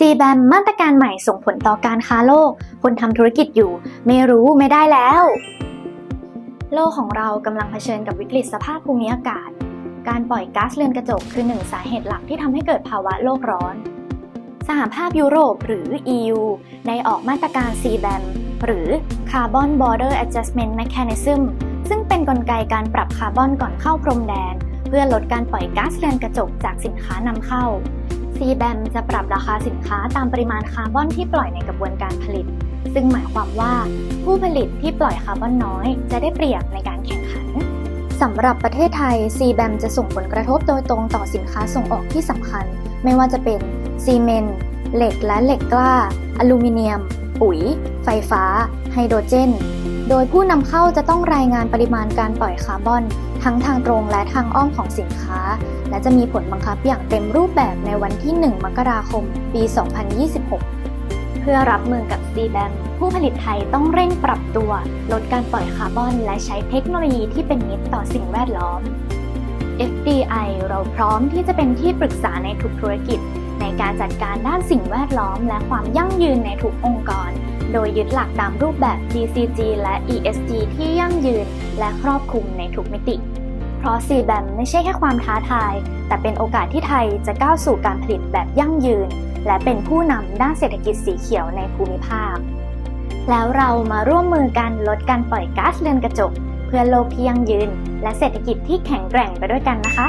ซีแบมมาตรการใหม่ส่งผลต่อการค้าโลก คนทำธุรกิจอยู่ ไม่รู้ไม่ได้แล้ว โลกของเรากำลังเผชิญกับวิกฤตสภาพภูมิอากาศ การปล่อยก๊าซเรือนกระจกคือหนึ่งสาเหตุหลักที่ทำให้เกิดภาวะโลกร้อน สหภาพยุโรปหรือ EU ได้ออกมาตรการ CBAM หรือ Carbon Border Adjustment Mechanism ซึ่งเป็นนกลไกการปรับคาร์บอนก่อนเข้าพรมแดน เพื่อลดการปล่อยก๊าซเรือนกระจกจากสินค้านำเข้า CBAM จะปรับราคาสินค้าตามปริมาณคาร์บอนที่ปล่อยในกระบวนการผลิต ซึ่งหมายความว่าผู้ผลิตที่ปล่อยคาร์บอนน้อย จะได้เปรียบในการแข่งขันสำหรับประเทศไทย CBAM จะส่งผลกระทบโดยตรงต่อสินค้าส่งออกที่สำคัญ ไม่ว่าจะเป็นซีเมนต์เหล็กและเหล็กกล้า อลูมิเนียม ปุ๋ย ไฟฟ้า ไฮโดรเจน โดยผู้นำเข้าจะต้องรายงานปริมาณการปล่อยคาร์บอน ทั้งทางตรงและทางอ้อมของสินค้า และจะมีผลบังคับอย่างเต็มรูปแบบในวันที่ 1 มกราคม ปี 2026 เพื่อรับมือกับ CBAM ผู้ผลิตไทยต้องเร่งปรับตัว ลดการปล่อยคาร์บอน และใช้เทคโนโลยีที่เป็นมิตรต่อสิ่งแวดล้อม FDI เราพร้อมที่จะเป็นที่ปรึกษาในทุกธุรกิจ ในการจัดการด้านสิ่งแวดล้อม และความยั่งยืนในทุกองค์กร โดยยึดหลักตามรูปแบบ BCG และ ESG ที่ยั่งยืน และครอบคลุมในทุกมิติ เพราะ CBAM ไม่ใช่แค่ความท้าทาย แต่เป็นโอกาสที่ไทยจะก้าวสู่การผลิตแบบยั่งยืน และเป็นผู้นำด้านเศรษฐกิจสีเขียวในภูมิภาค แล้วเรามาร่วมมือกันลดการปล่อยก๊าซเรือนกระจก เพื่อโลกที่ยั่งยืน และเศรษฐกิจที่แข็งแกร่งไปด้วยกันนะคะ